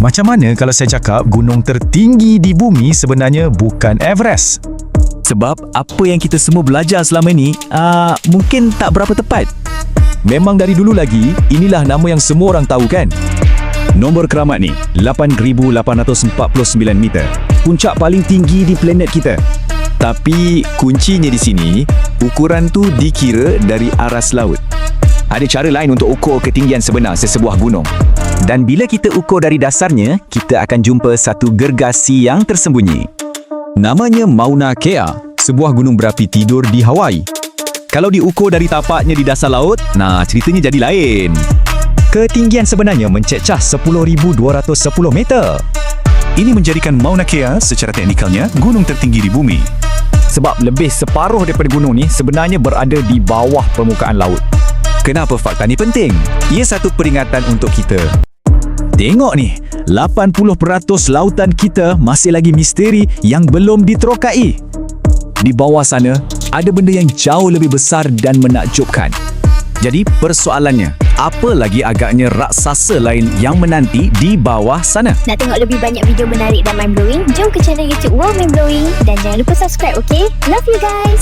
Macam mana kalau saya cakap gunung tertinggi di bumi sebenarnya bukan Everest? Sebab apa yang kita semua belajar selama ni uh, mungkin tak berapa tepat. Memang dari dulu lagi, inilah nama yang semua orang tahu kan? Nombor keramat ni, 8,849 meter. Puncak paling tinggi di planet kita. Tapi kuncinya di sini, ukuran tu dikira dari aras laut. Ada cara lain untuk ukur ketinggian sebenar sesebuah gunung. Dan bila kita ukur dari dasarnya, kita akan jumpa satu gergasi yang tersembunyi. Namanya Mauna Kea, sebuah gunung berapi tidur di Hawaii. Kalau diukur dari tapaknya di dasar laut, nah ceritanya jadi lain. Ketinggian sebenarnya mencecah 10,210 meter. Ini menjadikan Mauna Kea secara teknikalnya gunung tertinggi di bumi. Sebab lebih separuh daripada gunung ni sebenarnya berada di bawah permukaan laut. Kenapa fakta ni penting? Ia satu peringatan untuk kita. Tengok ni, 80% lautan kita masih lagi misteri yang belum diterokai. Di bawah sana, ada benda yang jauh lebih besar dan menakjubkan. Jadi persoalannya, apa lagi agaknya raksasa lain yang menanti di bawah sana? Nak tengok lebih banyak video menarik dan mind-blowing? Jom ke channel YouTube Wow Mind Blowing dan jangan lupa subscribe, okay? Love you guys!